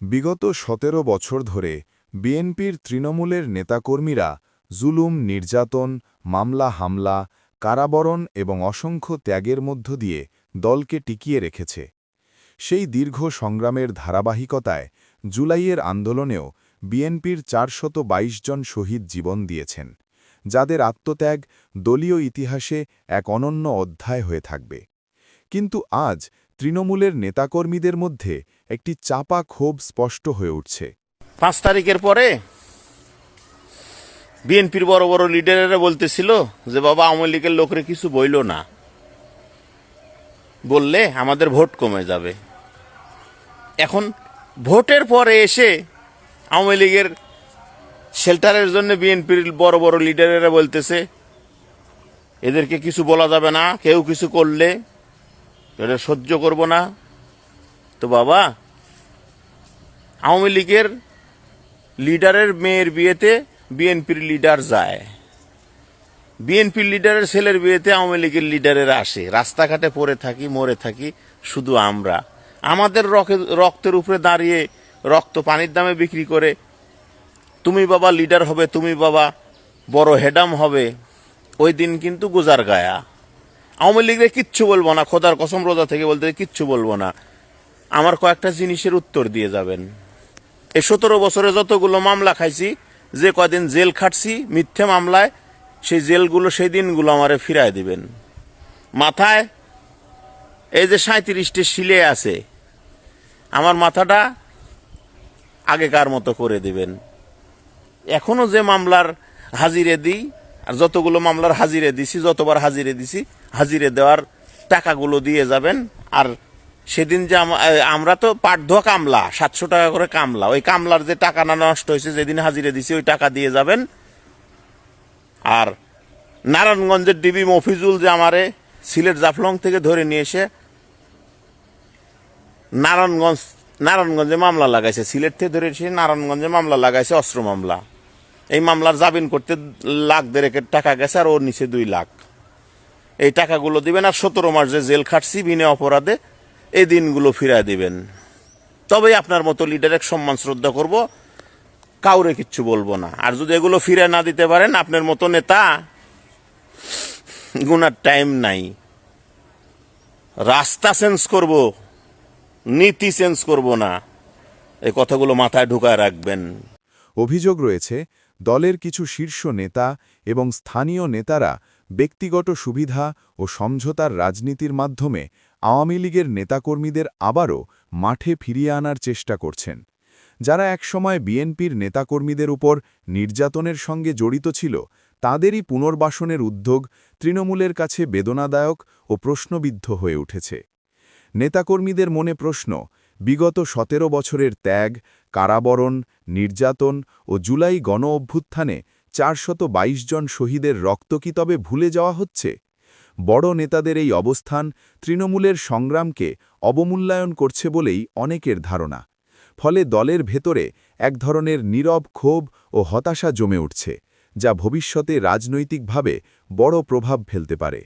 বিগত সতেরো বছর ধরে বিএনপির তৃণমূলের নেতাকর্মীরা জুলুম, নির্যাতন, মামলা, হামলা, কারাবরণ এবং অসংখ্য ত্যাগের মধ্য দিয়ে দলকে টিকিয়ে রেখেছে। সেই দীর্ঘ সংগ্রামের ধারাবাহিকতায় জুলাইয়ের আন্দোলনেও বিএনপির চারশত জন শহীদ জীবন দিয়েছেন, যাদের আত্মত্যাগ দলীয় ইতিহাসে এক অনন্য অধ্যায় হয়ে থাকবে। কিন্তু আজ তৃণমূলের নেতাকর্মীদের মধ্যে একটি চাপা ক্ষোভ স্পষ্ট হয়ে উঠছে। পাঁচ তারিখের পরে বিএনপির বড় বড় লিডারেরা বলতেছিল যে, বাবা, আওয়ামী লীগের লোকরে কিছু বইল না। বললে আমাদের ভোট কমে যাবে। এখন ভোটের পরে এসে আওয়ামী লীগের শেল্টারের জন্য বিএনপির বড় বড় লিডারেরা বলতেছে, এদেরকে কিছু বলা যাবে না, কেউ কিছু করলে এটা সহ্য করব না। তো বাবা আওয়ামী লীগের লিডারের মেয়ের বিয়েতে বিএনপির লিডার যায়। বিএনপির লিডারের ছেলের বিয়েতে আওয়ামী লীগের লিডারেরা আসে। রাস্তাঘাটে পড়ে থাকি, মরে থাকি, শুধু আমরা। আমাদের রকে- রক্তের উপরে দাঁড়িয়ে রক্ত পানির দামে বিক্রি করে, তুমি বাবা লিডার হবে, তুমি বাবা বড় হেডাম হবে। ওই দিন কিন্তু গুজার গায়া। আওয়ামী লীগের কিচ্ছু বলব না, খোদার কসম রোজা থেকে বলতে কিচ্ছু বলব না। আমার কয়েকটা জিনিসের উত্তর দিয়ে যাবেন। এই সতেরো বছরে যতগুলো মামলা খাইছি, যে কদিন জেল খাটছি, মিথ্যে মামলায়, সেই জেলগুলো সেই দিনগুলো আমারে ফিরায় দিবেন। মাথায় এই যে সাঁত্রিশটি শিলে আছে, আমার মাথাটা আগেকার মতো করে দিবেন। এখনও যে মামলার হাজিরে দিই, আর যতগুলো মামলার হাজিরে দিছি, যতবার হাজিরে দিছি, হাজিরে দেওয়ার টাকাগুলো দিয়ে যাবেন, আর সেদিন যে আমরা তো পাট ধোয়া কামলা, সাতশো টাকা করে কামলা। ওই কামলার যে টাকা না নষ্ট হয়েছে, যেদিন হাজিরে দিছি, ওই টাকা দিয়ে যাবেন। আর নারায়ণগঞ্জের ডিবি মফিজুল যে আমারে সিলেট জাফলং থেকে ধরে নিয়ে এসে নারায়ণগঞ্জ নারায়ণগঞ্জে মামলা লাগাইছে। সিলেট থেকে ধরে এসে নারায়ণগঞ্জে মামলা লাগাইছে, অস্ত্র মামলা। এই মামলার জামিন করতে লাখ দেড়েকের টাকা গেছে, আর ওর নিচে দুই লাখ। এই টাকাগুলো দিবেন, আর সতেরো মাস যে জেল খাটছি, বিনা অপরাধে এই দিনগুলো ফিরায় দিবেন। তবেই আপনার মতো লিডারের সম্মান শ্রদ্ধা করব। কাউরে কিচ্ছু বলব না। আর যদি এগুলো ফিরে না দিতে পারেন, আপনার মতো নেতা গুনার টাইম নাই। রাস্তা চেঞ্জ করব, নীতি চেঞ্জ করব না। এই কথাগুলো মাথায় ঢুকায় রাখবেন। অভিযোগ রয়েছে, দলের কিছু শীর্ষ নেতা এবং স্থানীয় নেতারা ব্যক্তিগত সুবিধা ও সমঝোতার রাজনীতির মাধ্যমে আওয়ামী লীগের নেতাকর্মীদের আবারও মাঠে ফিরিয়ে আনার চেষ্টা করছেন। যারা একসময় বিএনপির নেতাকর্মীদের উপর নির্যাতনের সঙ্গে জড়িত ছিল, তাদেরই পুনর্বাসনের উদ্যোগ তৃণমূলের কাছে বেদনাদায়ক ও প্রশ্নবিদ্ধ হয়ে উঠেছে। নেতাকর্মীদের মনে প্রশ্ন, বিগত সতেরো বছরের ত্যাগ, কারাবরণ, নির্যাতন ও জুলাই গণ অভ্যুত্থানে চারশত জন শহীদের রক্ত কি তবে ভুলে যাওয়া হচ্ছে? বড় নেতাদের এই অবস্থান তৃণমূলের সংগ্রামকে অবমূল্যায়ন করছে বলেই অনেকের ধারণা। ফলে দলের ভেতরে এক ধরনের নীরব ক্ষোভ ও হতাশা জমে উঠছে, যা ভবিষ্যতে রাজনৈতিকভাবে বড় প্রভাব ফেলতে পারে।